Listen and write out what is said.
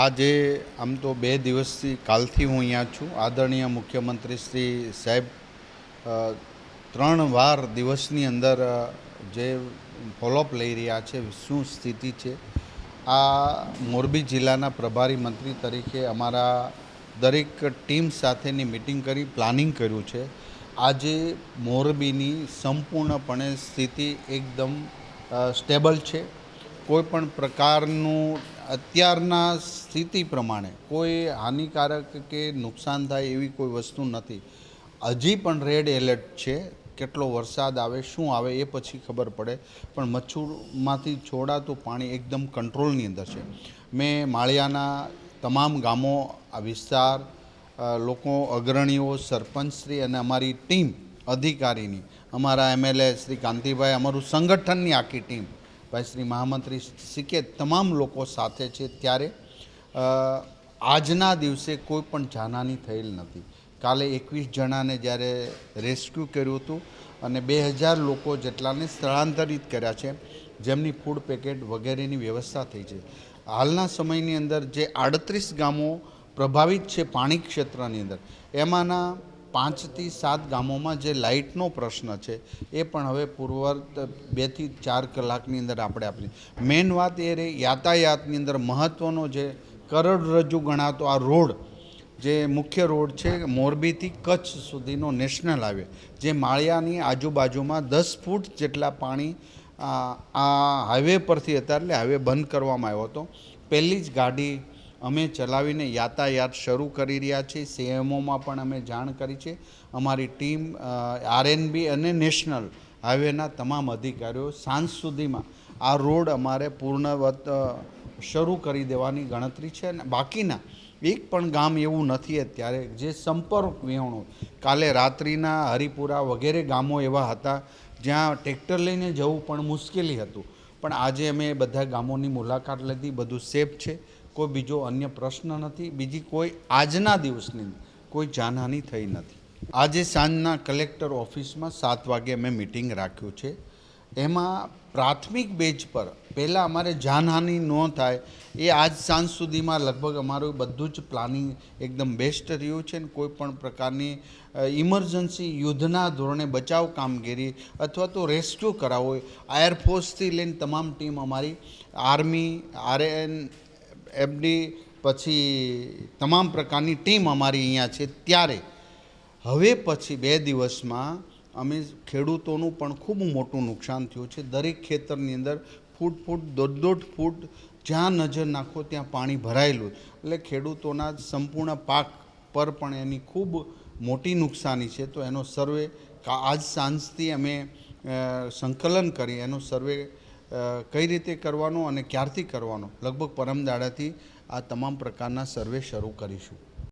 આજે આમ તો બે દિવસથી કાલથી હું અહીંયા છું. આદરણીય મુખ્યમંત્રી શ્રી સાહેબ ત્રણ વાર દિવસની અંદર જે ફોલોઅપ લઈ રહ્યા છે, શું સ્થિતિ છે? આ મોરબી જિલ્લાના પ્રભારી મંત્રી તરીકે અમારા દરેક ટીમ સાથેની મિટિંગ કરી પ્લાનિંગ કર્યું છે. આજે મોરબીની સંપૂર્ણપણે સ્થિતિ એકદમ સ્ટેબલ છે. કોઈપણ પ્રકારનું અત્યારના સ્થિતિ પ્રમાણે કોઈ હાનિકારક કે નુકસાન થાય એવી કોઈ વસ્તુ નથી. હજી પણ રેડ એલર્ટ છે, કેટલો વરસાદ આવે, શું આવે એ પછી ખબર પડે, પણ મચ્છુરમાંથી છોડાતું પાણી એકદમ કંટ્રોલની અંદર છે. મેં માળિયાના તમામ ગામો, આ વિસ્તાર લોકો, અગ્રણીઓ સરપંચશ્રી અને અમારી ટીમ, અધિકારીની, અમારા એમએલએ શ્રી કાંતિભાઈ, અમારું સંગઠનની આખી ટીમ ભાઈ શ્રી મહામંત્રી સિકે તમામ લોકો સાથે છે ત્યારે આજના દિવસે કોઈ પણ જાનહાની થયેલ નથી. કાલે એકવીસ જણાને જ્યારે રેસ્ક્યુ કર્યું હતું અને બે હજાર લોકો જેટલાને સ્થળાંતરિત કર્યા છે, જેમની ફૂડ પેકેટ વગેરેની વ્યવસ્થા થઈ છે. હાલના સમયની અંદર જે આડત્રીસ ગામો પ્રભાવિત છે પાણી ક્ષેત્રની અંદર, એમાંના પાંચથી સાત ગામોમાં જે લાઇટનો પ્રશ્ન છે, એ પણ હવે પૂર્વવર્ત બેથી ચાર કલાકની અંદર આપણે આપણી મેઇન વાત એ રહી, યાતાયાતની અંદર મહત્ત્વનો જે કરોડરજ્જુ ગણાતો આ રોડ, જે મુખ્ય રોડ છે મોરબીથી કચ્છ સુધીનો નેશનલ હાઈવે, જે માળિયાની આજુબાજુમાં દસ ફૂટ જેટલા પાણી આ હાઈવે પરથી હતા એટલે હાઈવે બંધ કરવામાં આવ્યો હતો. પહેલી જ ગાડી અમે ચલાવીને યાતાયાત શરૂ કરી રહ્યા છીએ. સીએમઓમાં પણ અમે જાણ કરી છે. અમારી ટીમ આરએનબી અને નેશનલ હાઈવેના તમામ અધિકારીઓ સાંજ સુધીમાં આ રોડ અમારે પૂર્ણવત શરૂ કરી દેવાની ગણતરી છે અને બાકીના એક પણ ગામ એવું નથી અત્યારે જે સંપર્ક વિહોણો. કાલે રાત્રિના હરિપુરા વગેરે ગામો એવા હતા જ્યાં ટ્રેક્ટર લઈને જવું પણ મુશ્કેલી હતું. પણ આજે અમે બધા ગામોની મુલાકાત લીધી, બધું સેફ છે. કોઈ બીજો અન્ય પ્રશ્ન નથી, બીજી કોઈ આજના દિવસની કોઈ જાનહાનિ થઈ નથી. આજે સાંજના કલેક્ટર ઓફિસમાં સાત વાગે અમે મિટિંગ રાખ્યું છે. એમાં પ્રાથમિક બેચ પર પહેલાં અમારે જાનહાનિ ન થાય, એ આજ સાંજ સુધીમાં લગભગ અમારું બધું જ પ્લાનિંગ એકદમ બેસ્ટ રહ્યું છે ને કોઈ પણ પ્રકારની ઇમરજન્સી યુદ્ધના ધોરણે બચાવ કામગીરી અથવા તો રેસ્ક્યુ કરાવવો હોય એરફોર્સથી લઈને તમામ ટીમ અમારી આર્મી આરએન એફડી પછી તમામ પ્રકારની ટીમ અમારી અહીંયા છે ત્યારે. હવે પછી બે દિવસમાં અમે ખેડૂતોનું પણ ખૂબ મોટું નુકસાન થયું છે. દરેક ખેતરની અંદર ફૂટ ફૂટ, દોઢ દોઢ ફૂટ જ્યાં નજર નાખો ત્યાં પાણી ભરાયેલું એટલે ખેડૂતોના સંપૂર્ણ પાક પર પણ એની ખૂબ મોટી નુકસાની છે. તો એનો સર્વે આજ સાંજથી અમે સંકલન કરી, એનો સર્વે કઈ રીતે કરવાનો અને ક્યારથી કરવાનો? લગભગ પરમ દાડાથી આ તમામ પ્રકારના સર્વે શરૂ કરીશું.